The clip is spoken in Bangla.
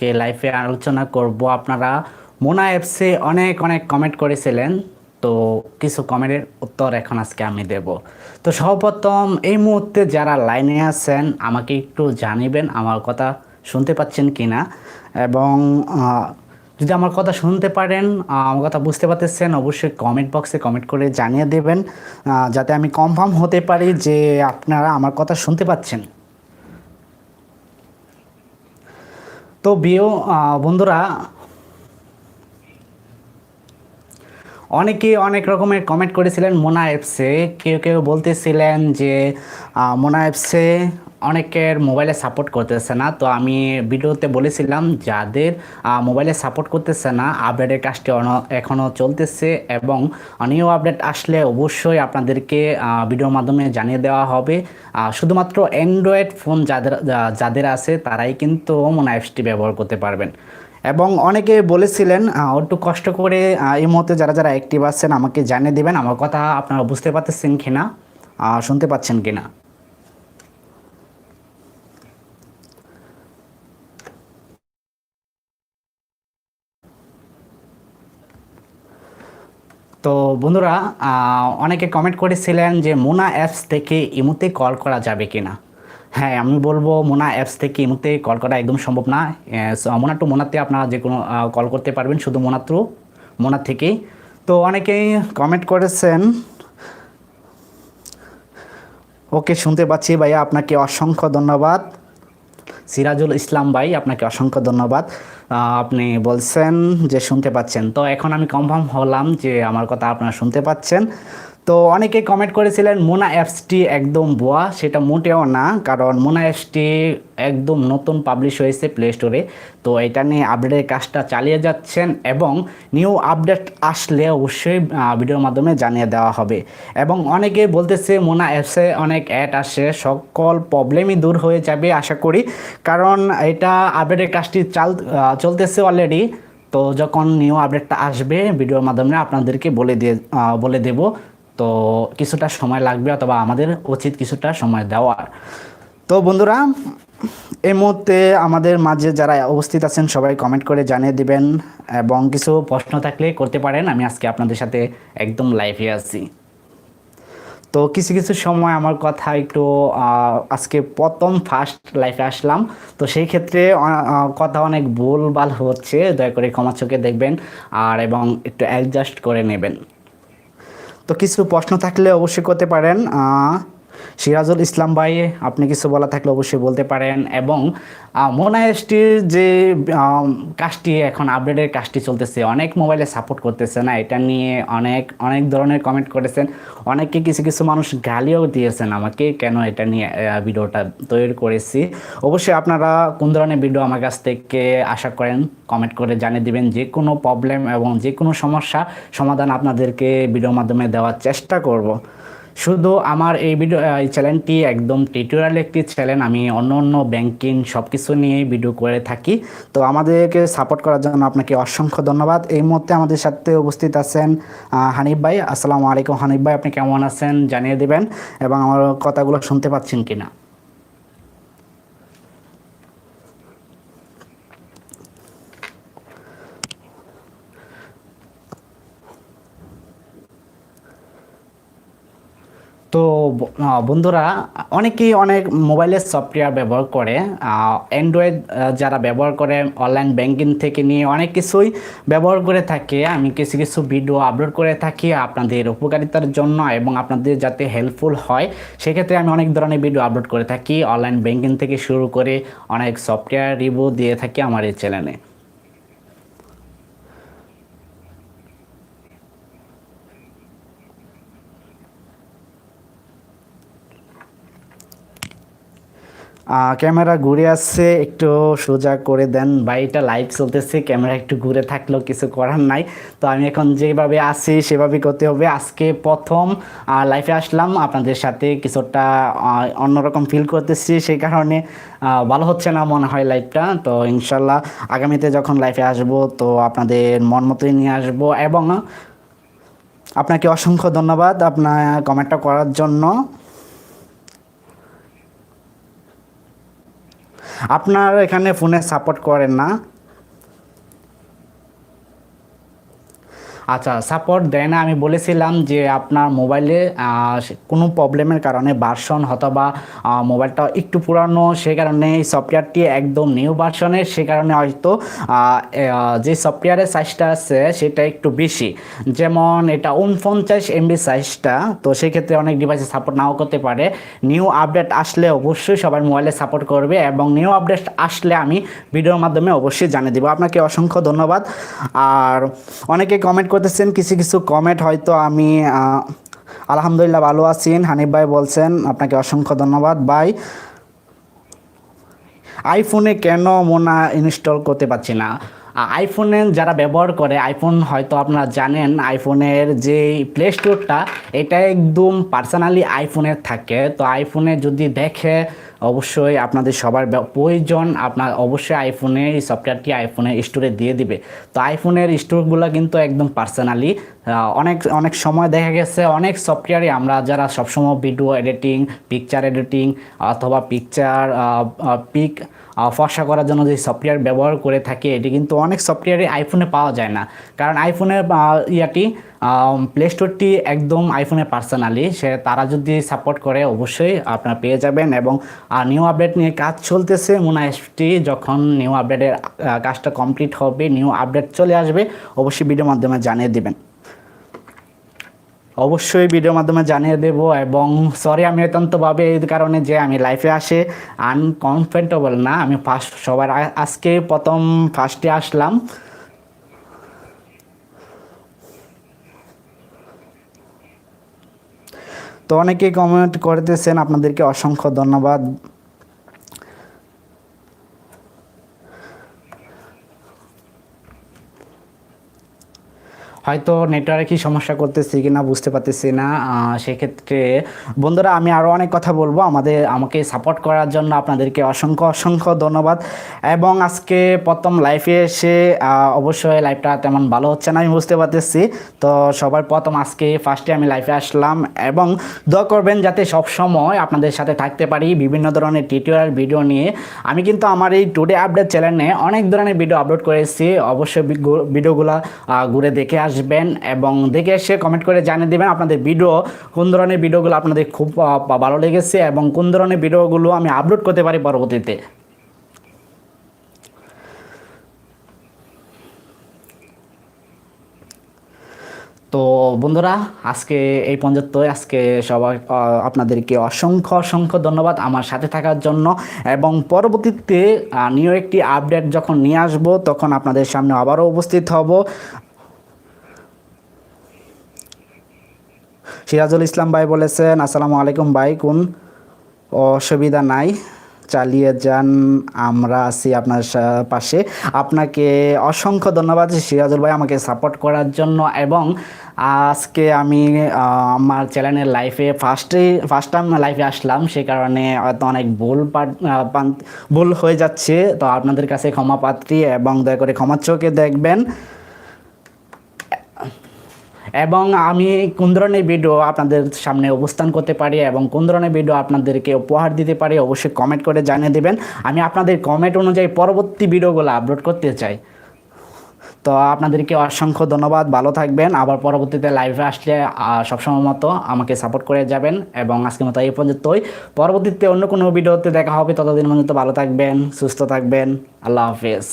আজকে লাইফে আলোচনা করব। আপনারা মোনা অ্যাপসে অনেক অনেক কমেন্ট করেছিলেন। তো কিছু কমেন্টের উত্তর এখন আজকে আমি দেব। তো সর্বপ্রথম, এই মুহূর্তে যারা লাইনে আছেন, আমাকে একটু জানিবেন আমার কথা শুনতে পাচ্ছেন কি না এবং যদি আমার কথা শুনতে পারেন আমার কথা বুঝতে পারতেছেন, অবশ্যই কমেন্ট বক্সে কমেন্ট করে জানিয়ে দেবেন। যাতে আমি কনফার্ম হতে পারি যে আপনারা আমার কথা শুনতে পাচ্ছেন। তো বিয়ে বন্ধুরা অনেকে অনেক রকমের কমেন্ট করেছিলেন মোনা অ্যাপসে কেউ কেউ বলতেছিলেন যে মোনা অ্যাপসে অনেকের মোবাইলে সাপোর্ট করতেছে না। তো আমি ভিডিওতে বলেছিলাম, যাদের মোবাইলে সাপোর্ট করতেছে না আপডেটের কাজটি এখনও চলতেছে এবং নিউ আপডেট আসলে অবশ্যই আপনাদেরকে ভিডিওর মাধ্যমে জানিয়ে দেওয়া হবে। শুধুমাত্র অ্যান্ড্রয়েড ফোন যাদের যাদের আছে, তারাই কিন্তু মোনা অ্যাপসটি ব্যবহার করতে পারবেন। এবং অনেকে বলেছিলেন একটু কষ্ট করে এই মুহূর্তে যারা যারা অ্যাক্টিভ আছেন, আমাকে জানিয়ে দেবেন। আমার কথা আপনারা বুঝতে পারতেছেন কিনা শুনতে পাচ্ছেন কিনা। তো বন্ধুরা অনেকে কমেন্ট করেছিলেন যে মোনা অ্যাপস থেকে ইমুতে কল করা যাবে কি না হ্যাঁ আমি বলব মোনা অ্যাপস থেকে ইমুতে কল করা একদম সম্ভব না। মোনা টু মোনাতে আপনারা যে কোনো কল করতে পারবেন শুধু মোনা থ্রু মোনা থেকেই তো অনেকেই কমেন্ট করেছেন ওকে শুনতে পাচ্ছি ভাইয়া, আপনাকে অসংখ্য ধন্যবাদ। সিরাজুল ইসলাম ভাই, আপনাকে অসংখ্য ধন্যবাদ। আপনি বলছেন যে শুনতে পাচ্ছেন। তো এখন আমি কনফার্ম হলাম যে আমার কথা আপনারা শুনতে পাচ্ছেন। তো অনেকে কমেন্ট করেছিলেন, মোনা অ্যাপসটি একদম বোয়া সেটা মোটেও না, কারণ মোনা অ্যাপসটি একদম নতুন পাবলিশ হয়েছে প্লে স্টোরে তো এটা নিয়ে আপডেটের কাজটা চালিয়ে যাচ্ছেন এবং নিউ আপডেট আসলে অবশ্যই ভিডিওর মাধ্যমে জানিয়ে দেওয়া হবে। এবং অনেকে বলতেছে, মোনা অ্যাপসে অনেক অ্যাড আসে, সকল প্রবলেমই দূর হয়ে যাবে, আশা করি। কারণ এটা আপডেটের কাজটি চাল চলতেছে অলরেডি তো যখন নিউ আপডেটটা আসবে, ভিডিওর মাধ্যমে আপনাদেরকে বলে দিয়ে বলে দেব। তো কিছুটা সময় লাগবে অথবা আমাদের উচিত কিছুটা সময় দেওয়ার। তো বন্ধুরা, এই মুহূর্তে আমাদের মাঝে যারা উপস্থিত আছেন, সবাই কমেন্ট করে জানিয়ে দিবেন এবং কিছু প্রশ্ন থাকলে করতে পারেন। আমি আজকে আপনাদের সাথে একদম লাইভে আছি। তো কিছু কিছু সময় আমার কথা একটু আজকে প্রথম ফার্স্ট লাইফে আসলাম। তো সেই ক্ষেত্রে কথা অনেক ভুল ভালো হচ্ছে। দয়া করে ক্ষমা চোখে দেখবেন আর এবং একটু অ্যাডজাস্ট করে নেবেন। তো কিছু প্রশ্ন থাকলে অবশ্যই করতে পারেন সিরাজুল ইসলাম ভাই, আপনি কিছু বলা থাকলে অবশ্যই বলতে পারেন এবং মোনাইএসটির যে কাজটি এখন আপডেটের কাজটি চলতেছে, অনেক মোবাইলে সাপোর্ট করতেছে না, এটা নিয়ে অনেক অনেক ধরনের কমেন্ট করেছেন। অনেকে কিছু কিছু মানুষ গালিও দিয়েছেন আমাকে, কেন এটা নিয়ে ভিডিওটা তৈরি করেছি। অবশ্যই আপনারা কোন ধরনের ভিডিও আমার কাছ থেকে আশা করেন কমেন্ট করে জানিয়ে দিবেন। যে কোনো প্রবলেম এবং যে কোনো সমস্যা সমাধান আপনাদেরকে ভিডিওর মাধ্যমে দেওয়ার চেষ্টা করব। শুধু আমার এই ভিডিও এই চ্যানেলটি একদম টিউটোরিয়াল একটি চ্যানেল আমি অন্য অন্য ব্যাংকিং সব কিছু নিয়ে ভিডিও করে থাকি। তো আমাদেরকে সাপোর্ট করার জন্য আপনাকে অসংখ্য ধন্যবাদ। এই মুহূর্তে আমাদের সাথে উপস্থিত আছেন হানিফ ভাই। আসসালামু আলাইকুম হানিফ ভাই, আপনি কেমন আছেন জানিয়ে দেবেন এবং আমার কথাগুলো শুনতে পাচ্ছেন কিনা। তো বন্ধুরা, অনেকেই অনেক মোবাইলের সফটওয়্যার ব্যবহার করে অ্যান্ড্রয়েড যারা ব্যবহার করে অনলাইন ব্যাংকিং থেকে নিয়ে অনেক কিছুই ব্যবহার করে থাকে। আমি কিছু কিছু ভিডিও আপলোড করে থাকি আপনাদের উপকারিতার জন্য এবং আপনাদের যাতে হেল্পফুল হয়, সেক্ষেত্রে আমি অনেক ধরনের ভিডিও আপলোড করে থাকি। অনলাইন ব্যাংকিং থেকে শুরু করে অনেক সফটওয়্যার রিভিউ দিয়ে থাকি আমার এই চ্যানেলে ক্যামেরা ঘুরে আসছে, একটু সোজা করে দেন। বাড়িটা লাইভ চলতেছে, ক্যামেরা একটু ঘুরে থাকলেও কিছু করার নাই। তো আমি এখন যেভাবে আছি সেভাবেই করতে হবে। আজকে প্রথম লাইফে আসলাম। আপনাদের সাথে কিছুটা অন্যরকম ফিল করতেছি। সেই কারণে ভালো হচ্ছে না মনে হয় লাইফটা তো ইনশাল্লাহ, আগামীতে যখন লাইফে আসব, তো আপনাদের মন মতোই নিয়ে আসব। এবং, আপনাকে অসংখ্য ধন্যবাদ আপনার কমেন্টটা করার জন্য। আপনার এখানে ফোনে সাপোর্ট করেন না। আচ্ছা সাপোর্ট দেয় না। আমি বলেছিলাম যে আপনার মোবাইলে কোনো প্রবলেমের কারণে ভার্সন অথবা মোবাইলটা একটু পুরানো, সে কারণে এই সফটওয়্যারটি একদম নিউ ভার্সনের সে কারণে হয়তো যে সফটওয়্যারের সাইজটা আছে, সেটা একটু বেশি। যেমন এটা উনপঞ্চাশ এমবি সাইজটা তো সেক্ষেত্রে অনেক ডিভাইসে সাপোর্ট নাও করতে পারে। নিউ আপডেট আসলে অবশ্যই সবার মোবাইলে সাপোর্ট করবে এবং নিউ আপডেট আসলে আমি ভিডিওর মাধ্যমে অবশ্যই জানিয়ে দেবো। আপনাকে অসংখ্য ধন্যবাদ। আর অনেকে কমেন্ট করতেছেন কিছু কিছু কমেন্ট হয়তো আমি আলহামদুলিল্লাহ ভালো আছেন হানিফ ভাই বলছেন, আপনাকে অসংখ্য ধন্যবাদ। ভাই আইফোনে কেন মোনা ইনস্টল করতে পারছি না? আইফোনে যারা ব্যবহার করে আইফোন হয়তো আপনারা জানেন আইফোনের যে প্লে স্টোরটা এটা একদম পার্সোনালি আইফোনের থাকে। তো আইফোনে যদি দেখে, অবশ্যই আপনাদের সবার প্রয়োজন, আপনার অবশ্যই আইফোনে এই সফটওয়্যারটি আইফোনের স্টোরে দিয়ে দিবে। তো আইফোনের স্টোরগুলো কিন্তু একদম পার্সোনালি অনেক অনেক সময় দেখা গেছে, অনেক সফটওয়্যারে আমরা যারা সবসময় ভিডিও এডিটিং পিকচার এডিটিং অথবা পিকচার পিক ফর্সা করার জন্য যে সফটওয়্যার ব্যবহার করে থাকে, এটি কিন্তু অনেক সফটওয়্যারে আইফোনে পাওয়া যায় না। কারণ আইফোনের ইয়াটি প্লে স্টোরটি একদম আইফোনে পার্সোনালি সে তারা যদি সাপোর্ট করে, অবশ্যই আপনারা পেয়ে যাবেন এবং নিউ আপডেট নিয়ে কাজ চলতেছে। মোনা এসটি যখন নিউ আপডেটের কাজটা কমপ্লিট হবে নিউ আপডেট চলে আসবে, অবশ্যই ভিডিওর মাধ্যমে জানিয়ে দিবেন। অবশ্যই ভিডিওর মাধ্যমে জানিয়ে দেব এবং সরি আমি অত্যন্তভাবে এই কারণে যে আমি লাইফে আসে আনকমফর্টেবল না, আমি ফার্স্ট সবার আজকে প্রথম ফার্স্টে আসলাম। তো অনেকেই কমেন্ট করতেছেন, আপনাদেরকে অসংখ্য ধন্যবাদ। হয়তো নেটওয়ার্কই সমস্যা করতেছি কিনা বুঝতে পারতেছি না সেক্ষেত্রে বন্ধুরা আমি আরও অনেক কথা বলব। আমাদের, আমাকে সাপোর্ট করার জন্য আপনাদেরকে অসংখ্য অসংখ্য ধন্যবাদ। এবং আজকে প্রথম লাইফে এসে অবশ্যই লাইফটা তেমন ভালো হচ্ছে না, আমি বুঝতে পারতেছি। তো সবার প্রথম আজকে ফার্স্টে আমি লাইফে আসলাম এবং দোয়া করবেন যাতে সব সময় আপনাদের সাথে থাকতে পারি বিভিন্ন ধরনের টিউটোরিয়াল ভিডিও নিয়ে। আমি কিন্তু আমার এই টুডে আপডেট চ্যানেলে অনেক ধরনের ভিডিও আপলোড করেছি। অবশ্যই ভিডিওগুলো ঘুরে দেখে আসবেন। এবং দেখে এসে কমেন্ট করে জানিয়ে দেবেন আপনাদের ভিডিও কোন ধরনের ভিডিওগুলো আপনাদের খুব ভালো লেগেছে এবং কোন ধরনের ভিডিওগুলো আমি আপলোড করতে পারি পরবর্তীতে। তো বন্ধুরা, আজকে এই পর্যন্ত আজকে সবাই আপনাদেরকে অসংখ্য অসংখ্য ধন্যবাদ আমার সাথে থাকার জন্য। এবং পরবর্তীতে নিউ একটি আপডেট যখন নিয়ে আসব, তখন আপনাদের সামনে আবারও উপস্থিত হব। সিরাজুল ইসলাম ভাই বলেছেন, আসসালামু আলাইকুম ভাই, কোন অসুবিধা নাই, চালিয়ে যান, আমরা আছি আপনার পাশে। আপনাকে অসংখ্য ধন্যবাদ সিরাজুল ভাই আমাকে সাপোর্ট করার জন্য এবং আজকে আমি আমার চ্যানেলের লাইফে ফার্স্টে ফার্স্ট টাইম লাইফে আসলাম, সে কারণে হয়তো অনেক ভুল ভুল হয়ে যাচ্ছে। তো আপনাদের কাছে ক্ষমা পাত্রী এবং দয়া করে ক্ষমা চোখে দেখবেন। এবং আমি কোন ধরনের ভিডিও আপনাদের সামনে অবস্থান করতে পারি এবং কোন ধরনের ভিডিও আপনাদেরকে উপহার দিতে পারি অবশ্যই কমেন্ট করে জানিয়ে দেবেন। আমি আপনাদের কমেন্ট অনুযায়ী পরবর্তী ভিডিওগুলো আপলোড করতে চাই। তো আপনাদেরকে অসংখ্য ধন্যবাদ, ভালো থাকবেন। আবার পরবর্তীতে লাইভে আসলে সবসময় মতো আমাকে সাপোর্ট করে যাবেন এবং আজকের মতো এই পর্যন্তই। পরবর্তীতে অন্য কোনো ভিডিওতে দেখা হবে। ততদিন পর্যন্ত ভালো থাকবেন, সুস্থ থাকবেন। আল্লাহ হাফেজ।